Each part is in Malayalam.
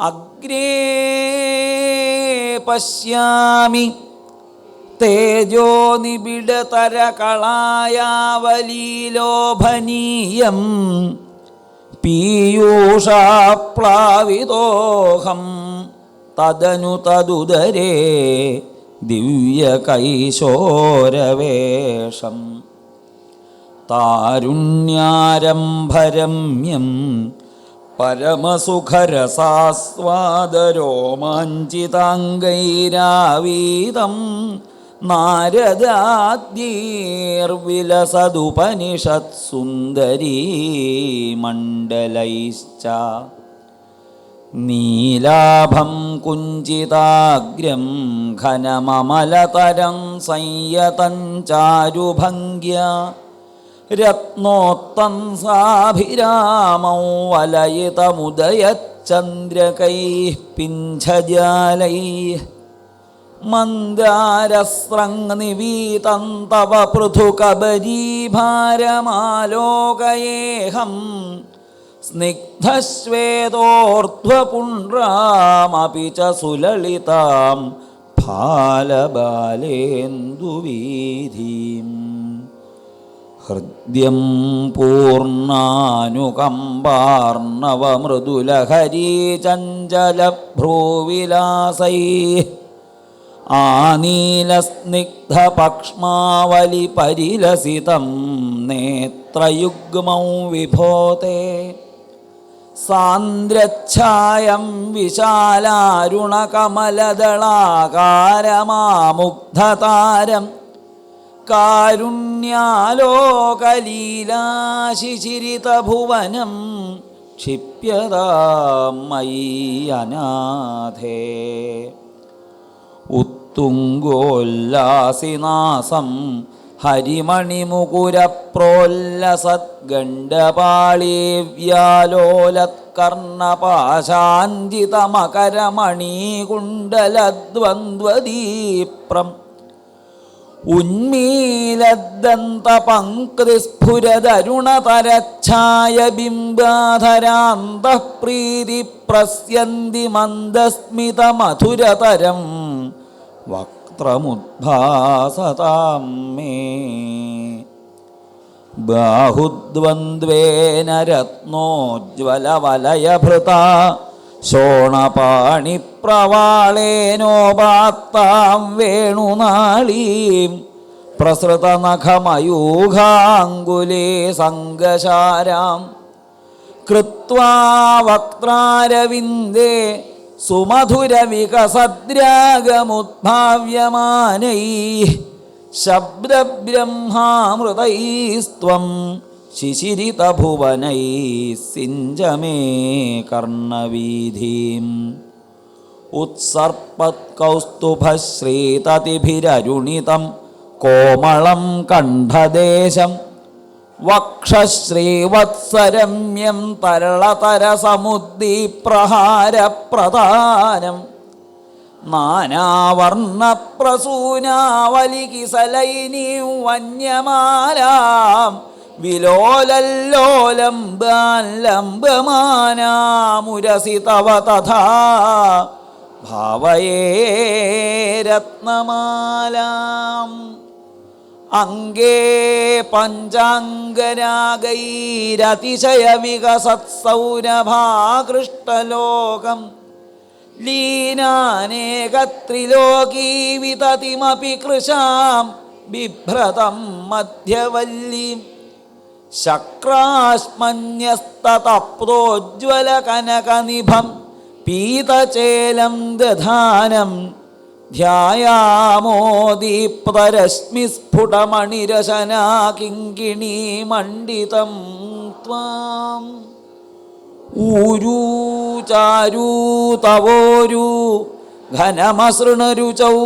അഗ്രേ പശ്യാമി. തേജോ നിബിഡതരകളായാവലീലോഭനീയം പീയൂഷാപ്ലാവിതോഹം തദനു തദുദരേ ദിവ്യകൈശോരവേഷം താരുണ്യാരംഭരമ്യം പരമസുഖരസാസ്വാദരോമാഞ്ചിതാംഗൈരാവീതം നാരദാദ്യീർവിലസതുപനിഷത്സുന്ദരീ മണ്ഡലൈശ്ച നീലാഭം കുഞ്ചിതാഗ്രം ഘനമമലതരം സംയതം രത്നോത്തം സാഭിരാമൗ വലയിതമുദയചന്ദ്രകൈः പിഞ്ചജാലൈ മന്ദാരസ്രങ്നിവീതം തവ പൃഥുകബരീഭാരമാലോകയേഹം സ്നിഗ്ധശ്വേതോർധ്വപുണ്ഡ്രാമപി ച സുലളിതാം ഫാലബാലേന്ദുവീധീം ഹൃദ്യം പൂർണാനുകമ്പാർണവമൃദുലഹരീചഞ്ചലഭ്രൂവിലാസൈ ആനീലസ്നിഗ്ധപക്ഷ്മാവലി പരിലസിതം നേത്രയുഗ്മൗ വിഭോതേ. സാന്ദ്രച്ഛായം വിശാലാരുണകമലദളാകാരമാമുഗ്ധതാരം കാരുണ്യാലോകലീലാശിശിരിതഭുവനം ക്ഷിപ്യതാം അനാഥേ ഉത്തുങ്കോല്ലാസിനാസം ഹരിമണിമുകുരപ്രോല്ലസദ്ഗണ്ഡപാളീവ്യാലോലത്കർണപാശാഞ്ചിതമകരമണീകുണ്ടലദ്വന്ദ്വദീപ്രം ഉന്മീലദ്ദന്തപങ്ക്തിസ്ഫുരതരുണതരച്ഛായ ബിംബാധരാന്തഃപ്രീതി പ്രസ്യന്തി മന്ദസ്മിതമധുരതരം വക്ത്രമുദ്ഭാസതാം മേ. ബാഹുദ്വന്ദ്വേന രത്നോജ്വലവലയഭൃത ശോണപാണിപ്രവാളേനോപാത്താം വേണുനാളീം പ്രസൃതനഖമയൂഖാങ്കുലേ സംഘശാരാം കൃത്വാ വക്രാരവിന്ദേ സുമധുരവികസദ്രാഗമുദ്ഭാവ്യമാനൈ. ശബ്ദബ്രഹ്മാമൃതൈസ്ത്വം ശിശിരിതഭുവനൈ. സിഞ്ചമേ കർണവീധീം. ഉത്സർപ്പത്കൗസ്തുഭശ്രീതതിഭിരരുണിതം കോമളം കണ്ഠദേശം വക്ഷശ്രീവത്സരമ്യം തരളതരസമുദ്ദീപ്രഹാരപ്രധാനം നാനാവർണപ്രസൂനാവലികിസലൈനീം വന്യമാലാം വിലോലല്ലോലംബാൻ ലംബമാനാമുരസി തവ തഥാ ഭാവയേ രത്നമാലാം. അംഗേ പഞ്ചാംഗരാഗൈരതിശയവികസത്സൗരഭാകൃഷ്ടലോകം. ലീനാനേകത്രിലോകീവിതതിമപി കൃശാം ബിഭ്രതം മധ്യവല്ലീം. ശക്രാശ്മന്യസ്തതപ്തോജ്വലകനകനിഭം. പീതചേലം ദധാനം ധ്യായാമോദീപ്തരശ്മിസ്ഫുടമണിരശനാ കിങ്കിണീ മണ്ഡിതം ത്വാം. ഊരൂ ചാരൂ തവോരൂ ഘനമസൃണരുചൗ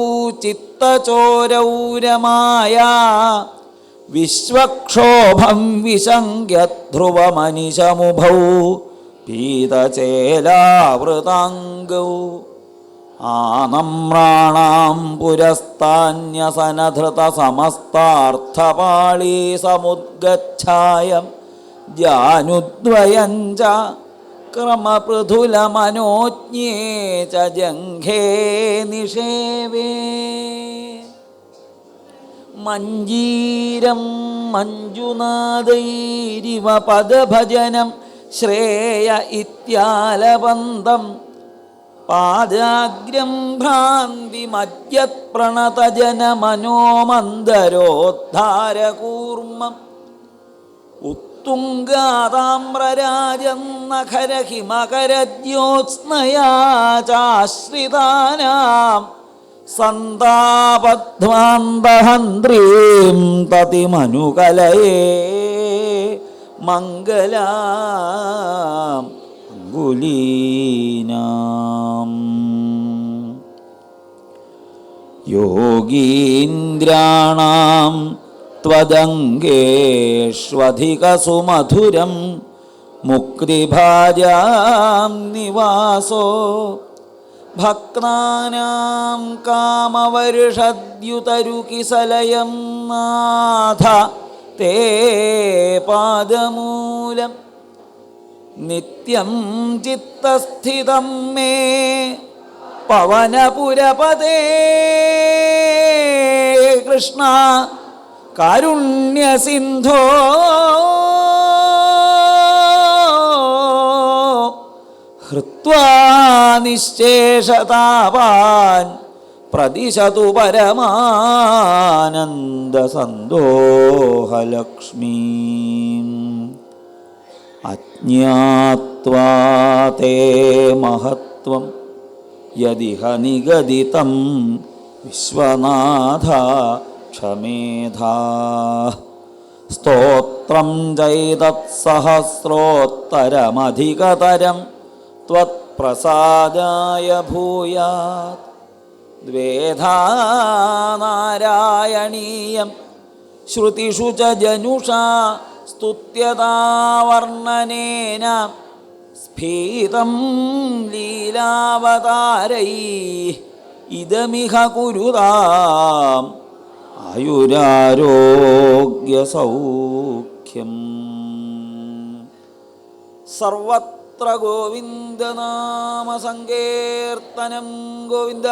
ചിത്തചോരൗരമായ വിശ്വക്ഷോഭം വിശങ്ക്യധ്രുവമനിശമുഭൗ പീതചേലാവൃതാംഗൗ. ആനമ്രാണാം പുരസ്താന്യസനധൃതസമസ്താർത്ഥപാളീ സമുദ്ഗച്ഛായം ജാനുദ്വയം ച ക്രമപൃഥുലമനോജ്ഞേ ച ജംഘേ നിഷേവേ. മഞ്ജീരം മഞ്ജുനാദൈരിവ പദഭജനം ശ്രേയ ഇത്യാലബന്ധം പാദാഗ്രം ഭ്രാന്തിമദ്യത്പ്രണതജനമനോമന്ദരോദ്ധാരകൂർമ്മം ഉത്തുംഗാതാമ്രരാജം നഖരഹിമകരജ്യോത്സ്നയാ ചാശ്രിതാനാം സന്താപധ്വാന്തഹന്ത്രീം തതിമനുകലയേ മംഗലാം അങ്കുലീനാം യോഗീന്ദ്രാണാം त्वदङ्गेष्वधिकसुमधुरं मुक्तिभाजां निवासो भक्तानां कामवर्षद्युतरुकिसलयं नाथ തേ പാദമൂലം നിത്യം ചിത്തസ്ഥിതം മേ പവനപുരപദേ കൃഷ്ണ കാരുണ്യസിന്ധോ. ഹൃത്വാ നിശേഷതാവാൻ പ്രതിശതു പരമാനന്ദസന്തോഹലക്ഷ്മീ അജ്ഞാത്വാ തേ മഹത്വം യദിഹ നിഗദിതം വിശ്വനാഥ ക്ഷമേധാ സ്തോത്രം ചൈതത്സഹസ്രോത്തരമധികതരം त्वत्प्रसादाय भूयात् ദ്വേധാനാരായണീയം. ശ്രുതിഷു ച ജനുഷാ സ്തുത്യതാവർണനേന. സ്ഫീതം ലീലാവതാരൈ. ഇതമിഹ കുരുതാം ആയുരാരോഗ്യസൗഖ്യം. സർവത്ര എത്ര ഗോവിന്ദനാമസങ്കീർത്തനം ഗോവിന്ദ.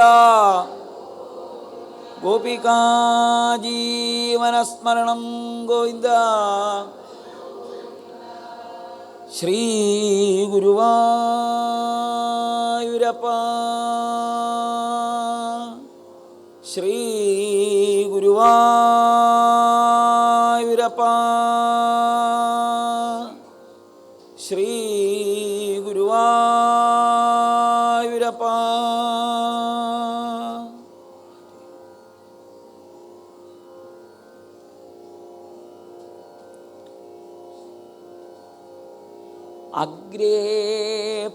ഗോപികാജീവനസ്മരണം ഗോവിന്ദ. ശ്രീഗുരുവായൂരപ്പ ശ്രീഗുരുവാ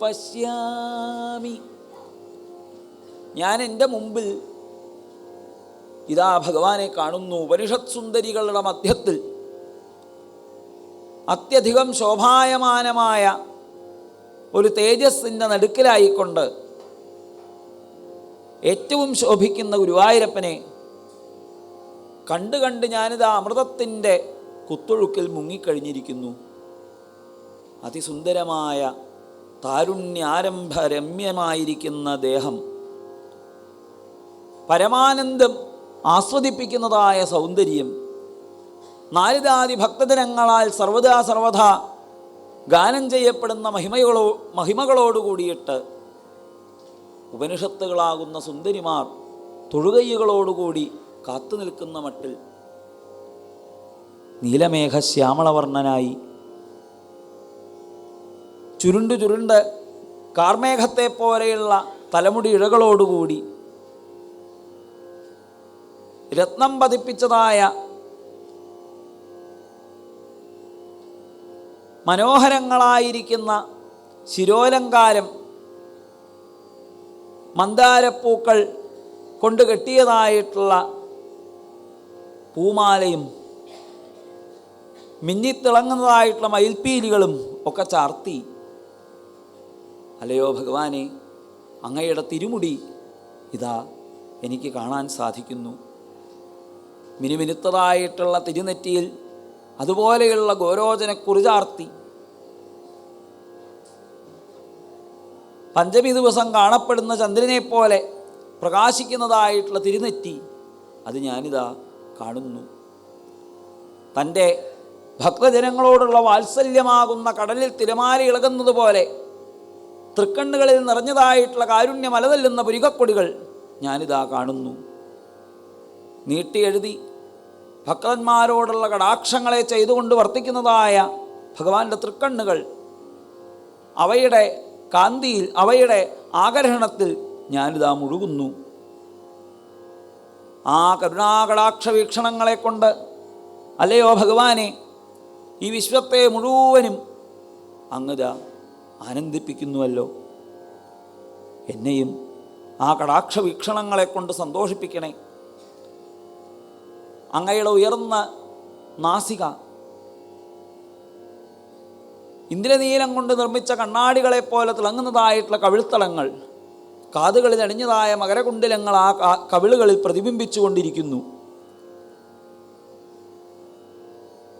പശ്യാമി. ഞാൻ എന്റെ മുമ്പിൽ ഇതാ ഭഗവാനെ കാണുന്നു. ഉപനിഷത് സുന്ദരികളുടെ മധ്യത്തിൽ അത്യധികം ശോഭായമാനമായ ഒരു തേജസ്സിന്റെ നടുക്കിലായിക്കൊണ്ട് ഏറ്റവും ശോഭിക്കുന്ന ഗുരുവായൂരപ്പനെ കണ്ട് കണ്ട് ഞാനിതാ അമൃതത്തിന്റെ കുത്തൊഴുക്കിൽ മുങ്ങിക്കഴിഞ്ഞിരിക്കുന്നു. അതിസുന്ദരമായ താരുണ്യാരംഭ രമ്യമായിരിക്കുന്ന ദേഹം പരമാനന്ദം ആസ്വദിപ്പിക്കുന്നതായ സൗന്ദര്യം. നാരിദാദി ഭക്തജനങ്ങളാൽ സർവദാ സർവഥ ഗാനം ചെയ്യപ്പെടുന്ന മഹിമകളോ മഹിമകളോടുകൂടിയിട്ട് ഉപനിഷത്തുകളാകുന്ന സുന്ദരിമാർ തൊഴുകൈകളോടുകൂടി കാത്തു നിൽക്കുന്ന മട്ടിൽ നീലമേഘ ശ്യാമളവർണനായി ചുരുണ്ട് ചുരുണ്ട് കാർമേഘത്തെ പോലെയുള്ള തലമുടി ഇഴകളോടുകൂടി രത്നം പതിപ്പിച്ചതായ മനോഹരങ്ങളായിരിക്കുന്ന ശിരോലങ്കാരം മന്ദാരപ്പൂക്കൾ കൊണ്ട് കെട്ടിയതായിട്ടുള്ള പൂമാലയും മിന്നിത്തിളങ്ങുന്നതായിട്ടുള്ള മയിൽപ്പീലികളും ഒക്കെ ചാർത്തി അല്ലയോ ഭഗവാനെ അങ്ങയുടെ തിരുമുടി ഇതാ എനിക്ക് കാണാൻ സാധിക്കുന്നു. മിനുമിനുത്തതായിട്ടുള്ള തിരുനെറ്റിയിൽ അതുപോലെയുള്ള ഗോരോചന കുറിചാർത്തി പഞ്ചമി ദിവസം കാണപ്പെടുന്ന ചന്ദ്രനെപ്പോലെ പ്രകാശിക്കുന്നതായിട്ടുള്ള തിരുനെറ്റി അത് ഞാനിതാ കാണുന്നു. തന്റെ ഭക്തജനങ്ങളോടുള്ള വാത്സല്യമാകുന്ന കടലിൽ തിരമാല ഇളകുന്നത് പോലെ തൃക്കണ്ണുകളിൽ നിറഞ്ഞതായിട്ടുള്ള കാരുണ്യ മലതല്ലുന്ന പുരികക്കൊടികൾ ഞാനിതാ കാണുന്നു. നീട്ടിയെഴുതി ഭക്തന്മാരോടുള്ള കടാക്ഷങ്ങളെ ചെയ്തുകൊണ്ട് വർത്തിക്കുന്നതായ ഭഗവാന്റെ തൃക്കണ്ണുകൾ. അവയുടെ കാന്തിയിൽ അവയുടെ ആകർഷണത്തിൽ ഞാനിതാ മുഴുകുന്നു. ആ കരുണാകടാക്ഷ വീക്ഷണങ്ങളെ കൊണ്ട് അല്ലയോ ഭഗവാനെ ഈ വിശ്വത്തെ മുഴുവനും അങ്ങുതാ ആനന്ദിപ്പിക്കുന്നുവല്ലോ. എന്നെയും ആ കടാക്ഷ വീക്ഷണങ്ങളെ കൊണ്ട് സന്തോഷിപ്പിക്കണേ. അങ്ങയുടെ ഉയർന്ന നാസിക ഇന്ദ്രനീലം കൊണ്ട് നിർമ്മിച്ച കണ്ണാടികളെ പോലെ തിളങ്ങുന്നതായിട്ടുള്ള കവിൾത്തളങ്ങൾ കാതുകളിൽ അണിഞ്ഞതായ മകരകുണ്ഡലങ്ങൾ ആ കവിളുകളിൽ പ്രതിബിംബിച്ചു കൊണ്ടിരിക്കുന്നു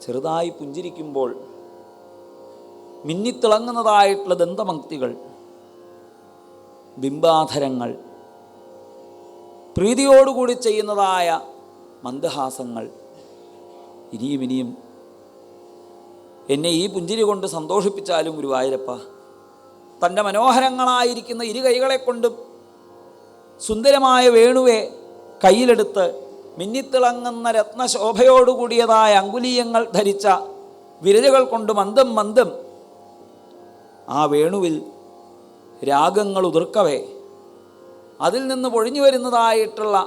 ചെറുതായി പുഞ്ചിരിക്കുമ്പോൾ മിന്നിത്തിളങ്ങുന്നതായിട്ടുള്ള ദന്തമക്തികൾ ബിംബാധരങ്ങൾ പ്രീതിയോടുകൂടി ചെയ്യുന്നതായ മന്ദഹാസങ്ങൾ. ഇനിയും ഇനിയും എന്നെ ഈ പുഞ്ചിരി കൊണ്ട് സന്തോഷിപ്പിച്ചാലും ഗുരുവായൂരപ്പ. തന്റെ മനോഹരങ്ങളായിരിക്കുന്ന ഇരു കൈകളെ കൊണ്ടും സുന്ദരമായ വേണുവെ കയ്യിലെടുത്ത് മിന്നിത്തിളങ്ങുന്ന രത്നശോഭയോടുകൂടിയതായ അങ്കുലീയങ്ങൾ ധരിച്ച വിരലുകൾ കൊണ്ട് മന്ദം മന്ദം ആ വേണുവിൽ രാഗങ്ങൾ ഉതിർക്കവേ. അതിൽ നിന്ന് പൊഴിഞ്ഞു വരുന്നതായിട്ടുള്ള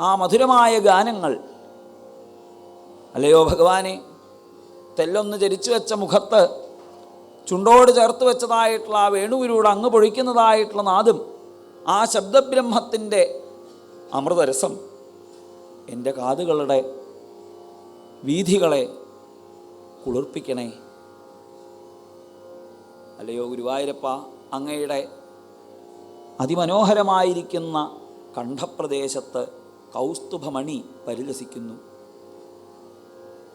ആ മധുരമായ ഗാനങ്ങൾ. അല്ലയോ ഭഗവാനെ തെല്ലൊന്ന് ചരിച്ചു വെച്ച മുഖത്ത് ചുണ്ടോട് ചേർത്ത് വെച്ചതായിട്ടുള്ള ആ വേണുവിലൂടെ അങ്ങ് പൊഴിക്കുന്നതായിട്ടുള്ള നാദം ആ ശബ്ദബ്രഹ്മത്തിന്റെ അമൃതരസം എന്റെ കാതുകളുടെ വീഥികളെ കുളിർപ്പിക്കണേ. അല്ലയോ ഗുരുവായൂരപ്പ അങ്ങയുടെ അതിമനോഹരമായിരിക്കുന്ന കണ്ഠപ്രദേശത്ത് കൗസ്തുഭമണി പരിലസിക്കുന്നു.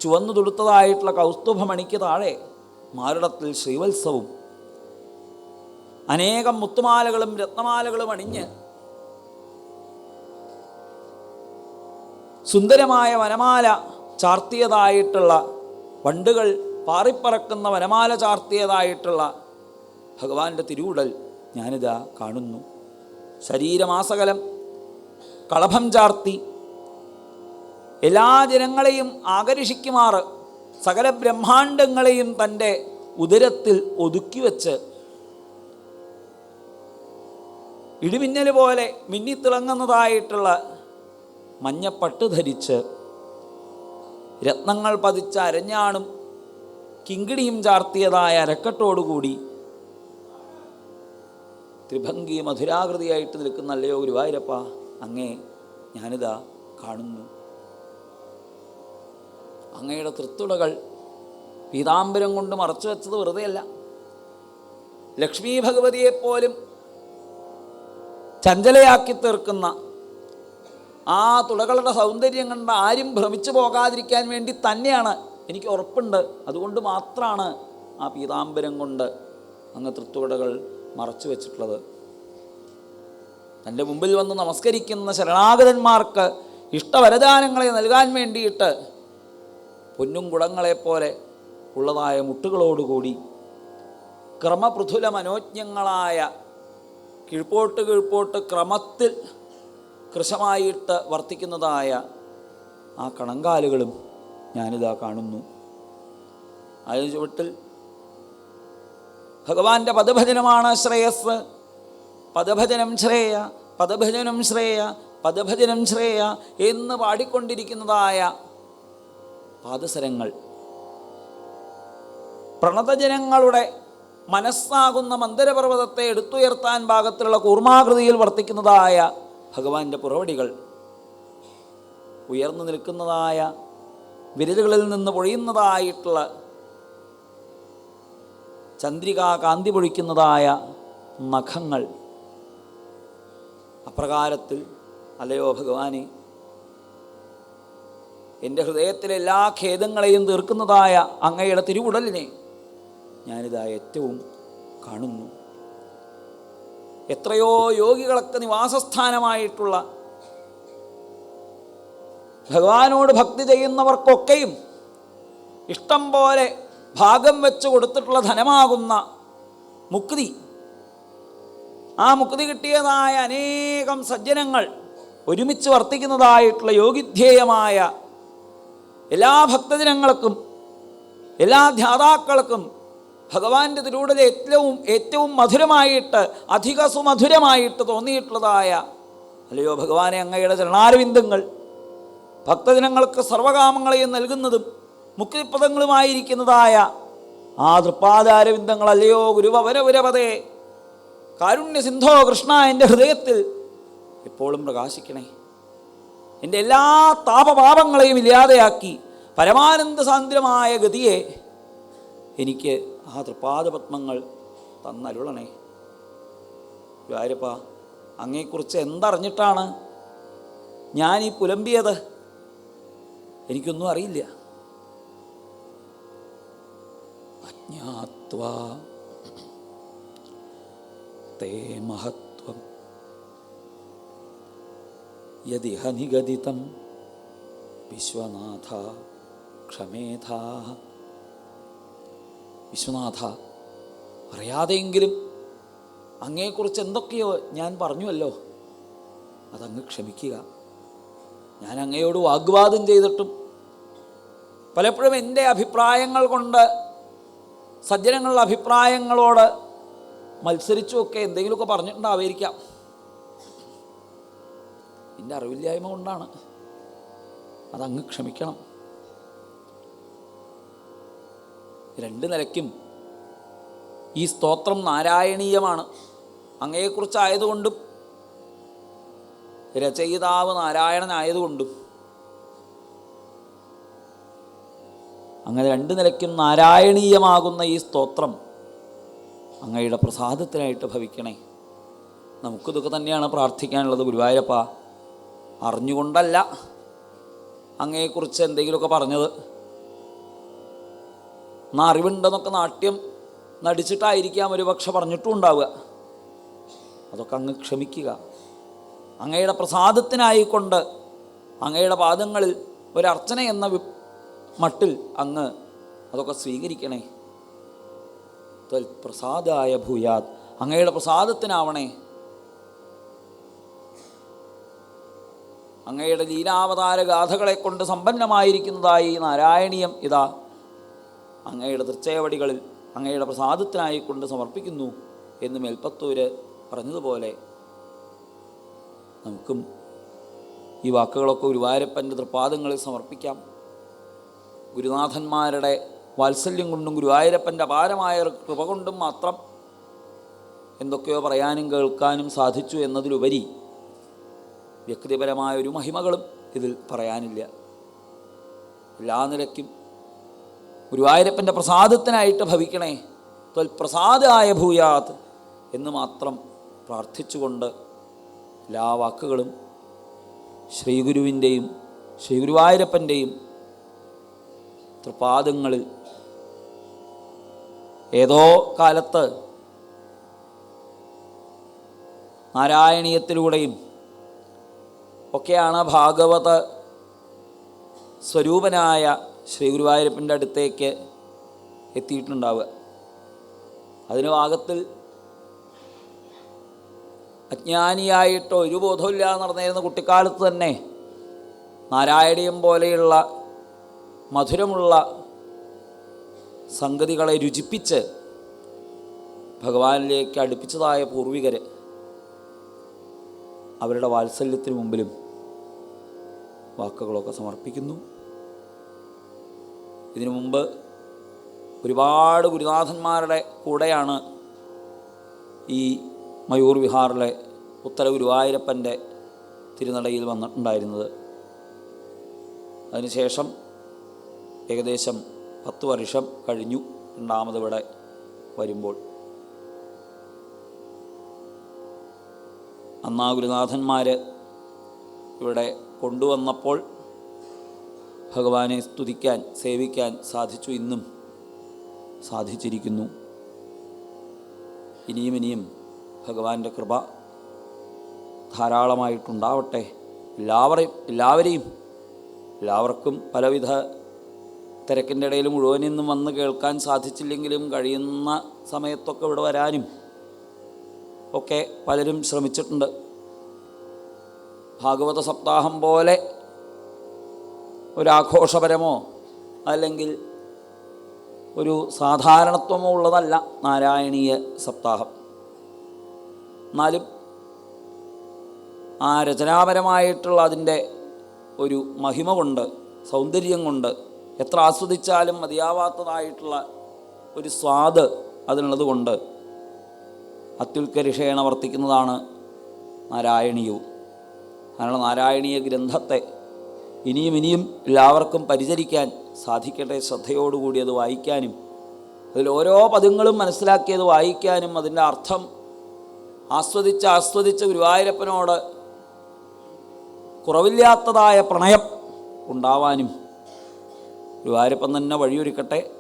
ചുവന്നു തുടുത്തതായിട്ടുള്ള കൗസ്തുഭമണിക്ക് താഴെ മാരടത്തിൽ ശ്രീവത്സവും. അനേകം മുത്തുമാലകളും രത്നമാലകളും അണിഞ്ഞ് സുന്ദരമായ വനമാല ചാർത്തിയതായിട്ടുള്ള വണ്ടുകൾ പാറിപ്പറക്കുന്ന വനമാല ചാർത്തിയതായിട്ടുള്ള ഭഗവാന്റെ തിരുവുടൽ ഞാനിതാ കാണുന്നു. ശരീരമാസകലം കളഭം ചാർത്തി എല്ലാ ജനങ്ങളെയും ആകർഷിക്കുമാറ് സകല ബ്രഹ്മാണ്ടങ്ങളെയും തന്റെ ഉദരത്തിൽ ഒതുക്കി വെച്ച് ഇടിമിന്നൽ പോലെ മിന്നിത്തിളങ്ങുന്നതായിട്ടുള്ള മഞ്ഞപ്പട്ട് ധരിച്ച് രത്നങ്ങൾ പതിച്ച അരഞ്ഞാണും കിങ്കിണിയും ചാർത്തിയതായ അരക്കെട്ടോടുകൂടി ത്രിഭംഗി മധുരാകൃതിയായിട്ട് നിൽക്കുന്ന അല്ലയോ ഗുരുവായൂരപ്പ അങ്ങേ ഞാനിതാ കാണുന്നു. അങ്ങയുടെ തൃത്തുടകൾ പീതാംബരം കൊണ്ട് മറച്ചു വെച്ചത് വെറുതെയല്ല. ലക്ഷ്മി ഭഗവതിയെപ്പോലും ചഞ്ചലയാക്കി തീർക്കുന്ന ആ തുടകളുടെ സൗന്ദര്യം കണ്ട് ആരും ഭ്രമിച്ചു പോകാതിരിക്കാൻ വേണ്ടി തന്നെയാണ് എനിക്ക് ഉറപ്പുണ്ട്. അതുകൊണ്ട് മാത്രമാണ് ആ പീതാംബരം കൊണ്ട് അങ്ങ് തൃത്തുകടകൾ മറച്ചു വെച്ചിട്ടുള്ളത്. തന്റെ മുമ്പിൽ വന്ന് നമസ്കരിക്കുന്ന ശരണാഗതന്മാർക്ക് ഇഷ്ടവരദാനങ്ങളെ നൽകാൻ വേണ്ടിയിട്ട് പൊന്നും കുടങ്ങളെപ്പോലെ ഉള്ളതായ മുട്ടുകളോടുകൂടി ക്രമപൃഥുല മനോജ്ഞങ്ങളായ കീഴ്പോട്ട് കീഴ്പോട്ട് ക്രമത്തിൽ കൃശമായിട്ട് വർത്തിക്കുന്നതായ ആ കണങ്കാലുകളും ഞാനിതാ കാണുന്നു. അതിന് ചുവട്ടിൽ ഭഗവാന്റെ പദഭജനമാണ് ശ്രേയസ്. പദഭജനം ശ്രേയ പദഭജനം ശ്രേയ പദഭജനം ശ്രേയ എന്ന് പാടിക്കൊണ്ടിരിക്കുന്നതായ പാദസരങ്ങൾ. പ്രണതജനങ്ങളുടെ മനസ്സാകുന്ന മന്ദരപർവതത്തെ എടുത്തുയർത്താൻ ഭാഗത്തിലുള്ള കൂർമാകൃതിയിൽ വർത്തിക്കുന്നതായ ഭഗവാന്റെ പുറവടികൾ. ഉയർന്നു നിൽക്കുന്നതായ വിരലുകളിൽ നിന്ന് പൊഴിയുന്നതായിട്ടുള്ള ചന്ദ്രികാ കാന്തി പൊഴിക്കുന്നതായ നഖങ്ങൾ. അപ്രകാരത്തിൽ അല്ലയോ ഭഗവാനെ എന്റെ ഹൃദയത്തിലെ എല്ലാ ഖേദങ്ങളെയും തീർക്കുന്നതായ അങ്ങയുടെ തിരുവുടലിനെ ഞാനിതാ ഏറ്റവും കാണുന്നു. എത്രയോ യോഗികളൊക്കെ നിവാസസ്ഥാനമായിട്ടുള്ള ഭഗവാനോട് ഭക്തി ചെയ്യുന്നവർക്കൊക്കെയും ഇഷ്ടം പോലെ ഭാഗം വെച്ച് കൊടുത്തിട്ടുള്ള ധനമാകുന്ന മുക്തി. ആ മുക്തി കിട്ടിയതായ അനേകം സജ്ജനങ്ങൾ ഒരുമിച്ച് വർത്തിക്കുന്നതായിട്ടുള്ള യോഗിധ്യേയമായ എല്ലാ ഭക്തജനങ്ങൾക്കും എല്ലാ ധ്യാതാക്കൾക്കും ഭഗവാന്റെ തിരൂടലെ ഏറ്റവും ഏറ്റവും മധുരമായിട്ട് അധിക സുമധുരമായിട്ട് തോന്നിയിട്ടുള്ളതായ അല്ലയോ ഭഗവാനെ അങ്ങയുടെ ചരണാരവിന്ദങ്ങൾ ഭക്തജനങ്ങൾക്ക് സർവകാമങ്ങളെയും നൽകുന്നതും മുക്തിപദങ്ങളുമായിരിക്കുന്നതായ ആ തൃപ്പാദാരവിന്ദങ്ങളല്ലയോ ഗുരുവരപുരപതേ കാരുണ്യ സിന്ധോ കൃഷ്ണ എന്റെ ഹൃദയത്തിൽ എപ്പോഴും പ്രകാശിക്കണേ. എന്റെ എല്ലാ താപപാപങ്ങളെയും ഇല്ലാതെയാക്കി പരമാനന്ദ സാന്ദ്രമായ ഗതിയെ എനിക്ക് ആ തൃപ്പാദപത്മങ്ങൾ തന്നരുളണേ. ഗുരുവായൂരപ്പ അങ്ങയെക്കുറിച്ച് എന്തറിഞ്ഞിട്ടാണ് ഞാൻ ഈ പുലമ്പിയത്? എനിക്കൊന്നും അറിയില്ല. അജ്ഞാത്വാ തേ മഹത്വം യതിഹ നിഗദിതം വിശ്വനാഥ ക്ഷമേധാ വിശ്വനാഥ അറിയാതെയെങ്കിലും അങ്ങയെക്കുറിച്ച് എന്തൊക്കെയോ ഞാൻ പറഞ്ഞുവല്ലോ. അതങ്ങ് ക്ഷമിക്കുക. ഞാൻ അങ്ങയോട് വാഗ്വാദം ചെയ്തിട്ടും പലപ്പോഴും എന്റെ അഭിപ്രായങ്ങൾ കൊണ്ട് സജ്ജനങ്ങളുടെ അഭിപ്രായങ്ങളോട് മത്സരിച്ചുമൊക്കെ എന്തെങ്കിലുമൊക്കെ പറഞ്ഞിട്ടുണ്ടാവായിരിക്കാം എന്റെ അറിവില്ലായ്മ കൊണ്ടാണ്. അതങ്ങ് ക്ഷമിക്കണം. രണ്ട് നിലയ്ക്കും ഈ സ്തോത്രം നാരായണീയമാണ്. അങ്ങയെക്കുറിച്ചായതുകൊണ്ടും രചയിതാവ് നാരായണനായതുകൊണ്ടും അങ്ങനെ രണ്ട് നിലയ്ക്കും നാരായണീയമാകുന്ന ഈ സ്തോത്രം അങ്ങയുടെ പ്രസാദത്തിനായിട്ട് ഭവിക്കണേ. നമുക്കിതൊക്കെ തന്നെയാണ് പ്രാർത്ഥിക്കാനുള്ളത്. ഗുരുവായൂരപ്പ അറിഞ്ഞുകൊണ്ടല്ല അങ്ങയെക്കുറിച്ച് എന്തെങ്കിലുമൊക്കെ പറഞ്ഞത്. എന്നാ അറിവുണ്ടെന്നൊക്കെ നാട്യം നടിച്ചിട്ടായിരിക്കാം ഒരു പക്ഷെ പറഞ്ഞിട്ടും ഉണ്ടാവുക. അതൊക്കെ അങ്ങ് ക്ഷമിക്കുക. അങ്ങയുടെ പ്രസാദത്തിനായിക്കൊണ്ട് അങ്ങയുടെ പാദങ്ങളിൽ ഒരർച്ചന എന്ന മട്ടിൽ അങ്ങ് അതൊക്കെ സ്വീകരിക്കണേ. തൽ പ്രസാദായ ഭൂയാത്. അങ്ങയുടെ പ്രസാദത്തിനാവണേ. അങ്ങയുടെ ലീലാവതാര ഗാഥകളെ കൊണ്ട് സമ്പന്നമായിരിക്കുന്നതായി നാരായണീയം ഇതാ. അങ്ങയുടെ തൃച്ചയവടികളിൽ അങ്ങയുടെ പ്രസാദത്തിനായി കൊണ്ട് സമർപ്പിക്കുന്നു എന്ന് മേൽപ്പത്തൂര് പറഞ്ഞതുപോലെ നമുക്കും ഈ വാക്കുകളൊക്കെ ഗുരുവായൂരപ്പന്റെ തൃപ്പാദങ്ങളിൽ സമർപ്പിക്കാം. ഗുരുനാഥന്മാരുടെ വാത്സല്യം കൊണ്ടും ഗുരുവായൂരപ്പന്റെ അപാരമായ കൃപ കൊണ്ടും മാത്രം എന്തൊക്കെയോ പറയാനും കേൾക്കാനും സാധിച്ചു എന്നതിലുപരി വ്യക്തിപരമായ ഒരു മഹിമകളും ഇതിൽ പറയാനില്ല. എല്ലാ നിലയ്ക്കും ഗുരുവായൂരപ്പന്റെ പ്രസാദത്തിനായിട്ട് ഭവിക്കണേ തൊൽപ്രസാദായ ഭൂയാത് എന്ന് മാത്രം പ്രാർത്ഥിച്ചുകൊണ്ട് എല്ലാ വാക്കുകളും ശ്രീഗുരുവിന്റെയും ശ്രീ ഗുരുവായൂരപ്പന്റെയും തൃപാദങ്ങളിൽ ഏതോ കാലത്ത് നാരായണീയത്തിലൂടെയും ഒക്കെയാണ് ഭാഗവത സ്വരൂപനായ ശ്രീ ഗുരുവായൂരപ്പന്റെ അടുത്തേക്ക് എത്തിയിട്ടുണ്ടാവുക. അതിന് ഭാഗത്തിൽ അജ്ഞാനിയായിട്ടോ ഒരു ബോധമില്ലാതെ നടന്നിരുന്ന കുട്ടിക്കാലത്ത് തന്നെ നാരായണീയം പോലെയുള്ള മധുരമുള്ള സംഗതികളെ രുചിപ്പിച്ച് ഭഗവാനിലേക്ക് അടുപ്പിച്ചതായ പൂർവികർ അവരുടെ വാത്സല്യത്തിന് മുമ്പിലും വാക്കുകളൊക്കെ സമർപ്പിക്കുന്നു. ഇതിനു മുമ്പ് ഒരുപാട് ഗുരുനാഥന്മാരുടെ കൂടെയാണ് ഈ മയൂർ വിഹാറിലെ ഉത്തര ഗുരുവായൂരപ്പന്റെ തിരുനടയിൽ വന്നിട്ടുണ്ടായിരുന്നത്. അതിനുശേഷം ഏകദേശം പത്ത് വർഷം കഴിഞ്ഞു രണ്ടാമത് ഇവിടെ വരുമ്പോൾ. അന്നാ ഗുരുനാഥന്മാർ ഇവിടെ കൊണ്ടുവന്നപ്പോൾ ഭഗവാനെ സ്തുതിക്കാൻ സേവിക്കാൻ സാധിച്ചു ഇന്നും സാധിച്ചിരിക്കുന്നു. ഇനിയും ഇനിയും ഭഗവാന്റെ കൃപ ധാരാളമായിട്ടുണ്ടാവട്ടെ. എല്ലാവരെയും എല്ലാവരെയും എല്ലാവർക്കും പലവിധ തിരക്കിന്റെ ഇടയിൽ മുഴുവൻ ഇന്നും വന്ന് കേൾക്കാൻ സാധിച്ചില്ലെങ്കിലും കഴിയുന്ന സമയത്തൊക്കെ ഇവിടെ വരാനും ഒക്കെ പലരും ശ്രമിച്ചിട്ടുണ്ട്. ഭാഗവത സപ്താഹം പോലെ ഒരാഘോഷപരമോ അല്ലെങ്കിൽ ഒരു സാധാരണത്വമോ ഉള്ളതല്ല നാരായണീയ സപ്താഹം. എന്നാലും ആ രചനാപരമായിട്ടുള്ള അതിന്റെ ഒരു മഹിമ കൊണ്ട് സൗന്ദര്യം കൊണ്ട് എത്ര ആസ്വദിച്ചാലും മതിയാവാത്തതായിട്ടുള്ള ഒരു സ്വാദ് അതിനുള്ളത് കൊണ്ട് അത്യുൽക്കരിഷേണ വർത്തിക്കുന്നതാണ് നാരായണീയവും അതിനുള്ള നാരായണീയ ഗ്രന്ഥത്തെ ഇനിയും ഇനിയും എല്ലാവർക്കും പരിചരിക്കാൻ സാധിക്കട്ടെ ശ്രദ്ധയോടുകൂടി അത് വായിക്കാനും. അതിൽ ഓരോ പദങ്ങളും മനസ്സിലാക്കിയത് വായിക്കാനും അതിന്റെ അർത്ഥം ആസ്വദിച്ച് ആസ്വദിച്ച് ഗുരുവായൂരപ്പനോട് കുറവില്ലാത്തതായ പ്രണയം ഉണ്ടാവാനും ഗുരുവായൂരപ്പൻ തന്നെ വഴിയൊരുക്കട്ടെ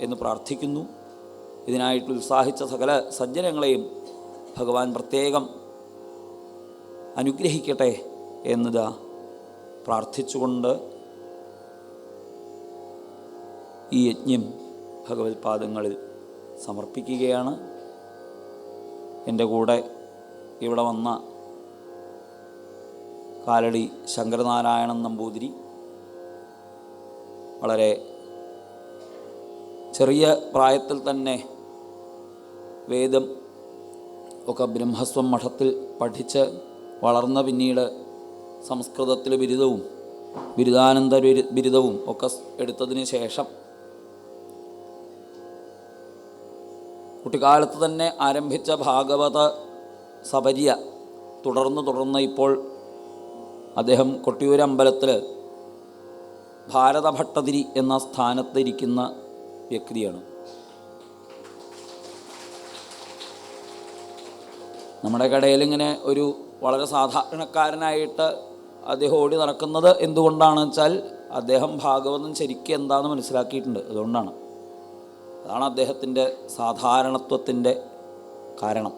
എന്ന് പ്രാർത്ഥിക്കുന്നു. ഇതിനായിട്ട് ഉത്സാഹിച്ച സകല സജ്ജനങ്ങളെയും ഭഗവാൻ പ്രത്യേകം അനുഗ്രഹിക്കട്ടെ എന്നതാ പ്രാർത്ഥിച്ചുകൊണ്ട് ഈ യജ്ഞം ഭഗവത് പാദങ്ങളിൽ സമർപ്പിക്കുകയാണ്. എന്റെ കൂടെ ഇവിടെ വന്ന കാലടി ശങ്കരനാരായണൻ നമ്പൂതിരി വളരെ ചെറിയ പ്രായത്തിൽ തന്നെ വേദം ഒക്കെ ബ്രഹ്മസ്വം മഠത്തിൽ പഠിച്ച് വളർന്ന പിന്നീട് സംസ്കൃതത്തിൽ ബിരുദവും ബിരുദാനന്ദ ബിരു- ബിരുദവും ഒക്കെ എടുത്തതിന് ശേഷം കുട്ടിക്കാലത്ത് തന്നെ ആരംഭിച്ച ഭാഗവത സബര്യ തുടർന്ന് തുടർന്ന് ഇപ്പോൾ അദ്ദേഹം കൊട്ടിയൂർ അമ്പലത്തിൽ ഭാരതഭട്ടതിരി എന്ന സ്ഥാനത്ത് ഇരിക്കുന്ന വ്യക്തിയാണ്. നമ്മുടെ കടയിൽ ഇങ്ങനെ ഒരു വളരെ സാധാരണക്കാരനായിട്ട് അദ്ദേഹം ഓടി നടക്കുന്നത് എന്തുകൊണ്ടാണ് വെച്ചാൽ അദ്ദേഹം ഭാഗവതം ശരിക്കും എന്താണെന്ന് മനസ്സിലാക്കിയിട്ടുണ്ട്. അതുകൊണ്ടാണ്. അതാണ് അദ്ദേഹത്തിന്റെ സാധാരണത്വത്തിന്റെ കാരണം.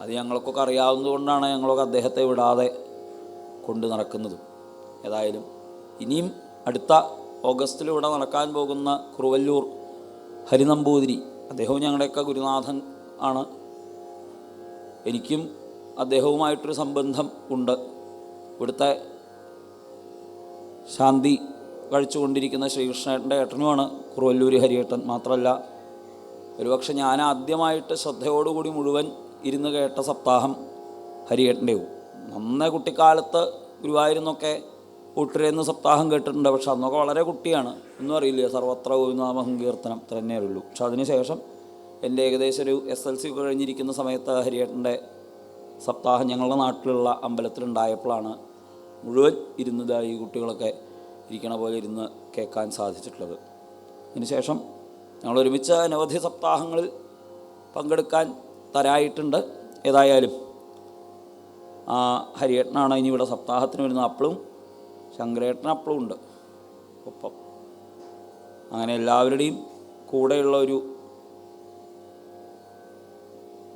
അത് ഞങ്ങൾക്കൊക്കെ അറിയാവുന്നതുകൊണ്ടാണ് ഞങ്ങളൊക്കെ അദ്ദേഹത്തെ വിടാതെ കൊണ്ട് നടക്കുന്നതും. ഏതായാലും ഇനിയും അടുത്ത ഓഗസ്റ്റിൽ ഇവിടെ നടക്കാൻ പോകുന്ന കുറുവല്ലൂർ ഹരിനമ്പൂതിരി അദ്ദേഹവും ഞങ്ങളുടെയൊക്കെ ഗുരുനാഥൻ ആണ്. എനിക്കും അദ്ദേഹവുമായിട്ടൊരു സംബന്ധം ഉണ്ട്. ഇവിടുത്തെ ശാന്തി കഴിച്ചുകൊണ്ടിരിക്കുന്ന ശ്രീകൃഷ്ണേട്ടന്റെ ഏട്ടനുമാണ് കുറുവല്ലൂർ ഹരിയേട്ടൻ. മാത്രമല്ല ഒരുപക്ഷെ ഞാൻ ആദ്യമായിട്ട് ശ്രദ്ധയോടുകൂടി മുഴുവൻ ഇരുന്ന് കേട്ട സപ്താഹം ഹരിയേട്ടന്റെയും. നന്നേ കുട്ടിക്കാലത്ത് ഗുരുവായൂരിന്നൊക്കെ കൂട്ടുരേന്ന് സപ്താഹം കേട്ടിട്ടുണ്ട്. പക്ഷെ അന്നൊക്കെ വളരെ കുട്ടിയാണ്. ഒന്നും അറിയില്ല. സർവത്ര ഗോവിനാമഹം കീർത്തനം. തന്നെ ഉള്ളൂ. പക്ഷെ അതിനുശേഷം എന്റെ ഏകദേശം ഒരു എസ് എൽ സി കഴിഞ്ഞിരിക്കുന്ന സമയത്ത് ഹരിയേട്ടന്റെ സപ്താഹം ഞങ്ങളുടെ നാട്ടിലുള്ള അമ്പലത്തിലുണ്ടായപ്പോഴാണ് മുഴുവൻ ഇരുന്നതായി കുട്ടികളൊക്കെ ഇരിക്കണ പോലെ ഇരുന്ന് കേൾക്കാൻ സാധിച്ചിട്ടുള്ളത്. അതിനുശേഷം ഞങ്ങൾ ഒരുമിച്ച് അനവധി സപ്താഹങ്ങളിൽ പങ്കെടുക്കാൻ തരായിട്ടുണ്ട് ഏതായാലും ഹരിയേട്ടനാണ് ഇനി ഇവിടെ സപ്താഹത്തിന് വരുന്നത്. അപ്പോഴും ശങ്കരേട്ടൻ അപ്പോഴും ഉണ്ട്. ഒപ്പം. അങ്ങനെ എല്ലാവരുടെയും കൂടെയുള്ള ഒരു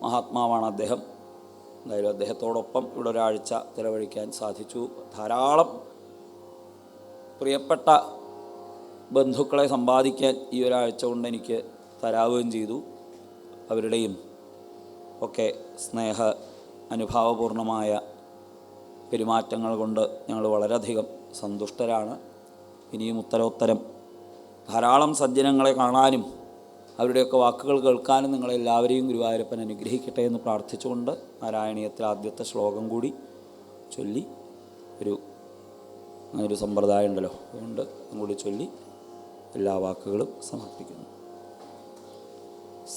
മഹാത്മാവാണ് അദ്ദേഹം. എന്തായാലും അദ്ദേഹത്തോടൊപ്പം ഇവിടെ ഒരാഴ്ച ചിലവഴിക്കാൻ സാധിച്ചു. ധാരാളം പ്രിയപ്പെട്ട ബന്ധുക്കളെ സമ്പാദിക്കാൻ ഈ ഒരാഴ്ച കൊണ്ട് എനിക്ക് തരാവുകയും ചെയ്തു. അവരുടെയും ഒക്കെ സ്നേഹ അനുഭാവപൂർണമായ പെരുമാറ്റങ്ങൾ കൊണ്ട് ഞങ്ങൾ വളരെയധികം സന്തുഷ്ടരാണ്. ഇനിയും ഉത്തരോത്തരം. ധാരാളം സജ്ജനങ്ങളെ കാണാനും അവരുടെയൊക്കെ വാക്കുകൾ കേൾക്കാനും നിങ്ങളെല്ലാവരെയും ഗുരുവായൂരപ്പൻ അനുഗ്രഹിക്കട്ടെ എന്ന് പ്രാർത്ഥിച്ചുകൊണ്ട് നാരായണീയത്തിൽ ആദ്യത്തെ ശ്ലോകം കൂടി ചൊല്ലി. ഒരു അങ്ങനൊരു സമ്പ്രദായം ഉണ്ടല്ലോ. അതുകൊണ്ട് കൂടി ചൊല്ലി എല്ലാ വാക്കുകളും സമർപ്പിക്കുന്നു.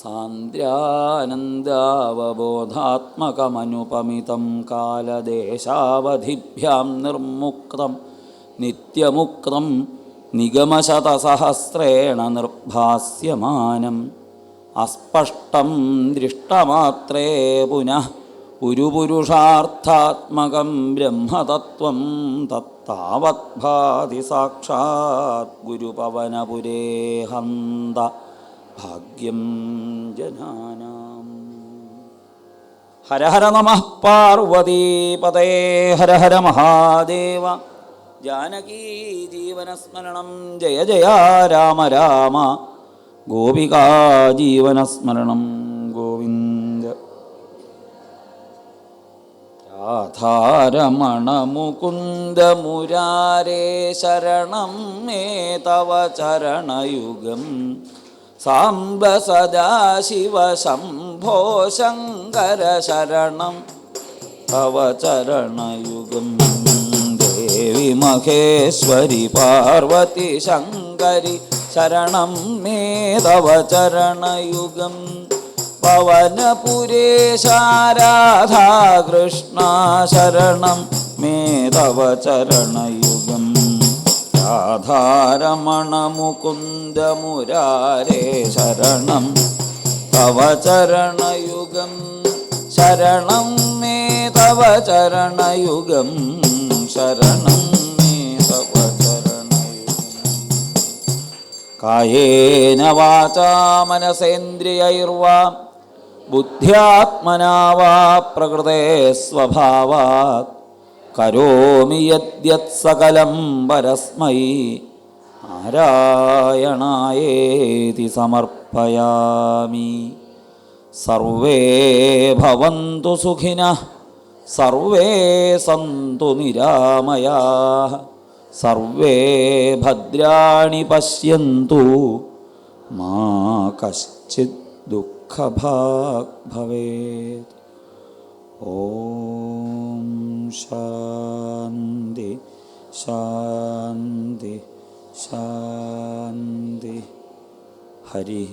സാന്ദ്രാനന്ദാവബോധാത്മകമനുപമിതം കാലദേശാവധിഭ്യാം നിർമുക്തം നിത്യമുക്തം നിഗമശതസഹസ്രേണ നിർഭാസ്യമാനം. അസ്പഷ്ടം ദൃഷ്ടമാത്രേ പുനഃ ഉരുപുരുഷാർത്ഥാത്മകം ബ്രഹ്മതത്വം തത്താവത്ഭാതി സാക്ഷാത് ഗുരുപവനപുരേ ഹന്ത ഭാഗ്യം ജനാനാം. ഹരഹര നമഃ പാർവതീപതേ ഹര ഹര മഹാദേവ. ജാനകീ ജീവനസ്മരണം. ജയ ജയ രാമ രാമ. ഗോപികാ ജീവനസ്മരണം. ഗോവിന്ദ. രാധാരമണ മുകുന്ദ മുരാരേ ശരണം മേ തവ ചരണയുഗം. സാംബ സദാശിവ ശംഭോ ശങ്കര ശരണം തവ ചരണയുഗം. മഹേശ്വരി പാർവതി ശങ്കരി ശരണം മേധവ ചരണയുഗം. പവനപുരേശാരാധാകൃഷ്ണ ശരണം മേധവ ചരണയുഗം. രാധാരമണ മുകുന്ദ മുരാരേ ശരണം തവ ചരണയുഗം. ശരണം മേ ചരണയുഗം. ശരണം കായേന വാചാ മനസേന്ദ്രിയൈർവാ ബുദ്ധ്യാത്മനാ വാ പ്രകൃതേ സ്വഭാവാത്. കരോമി യദ്യത് സകലം പരസ്മൈ നാരായണായേതി സമർപ്പയാമി. സർവേ ഭവന്തു സുഖിനഃ സർവേ സന്തു നിരാമയാ. सर्वे भद्राणि पश्यन्तु। मा कश्चित् दुःखभाग् भवेत् ॐ शान्ति शान्ति शान्ति। हरिः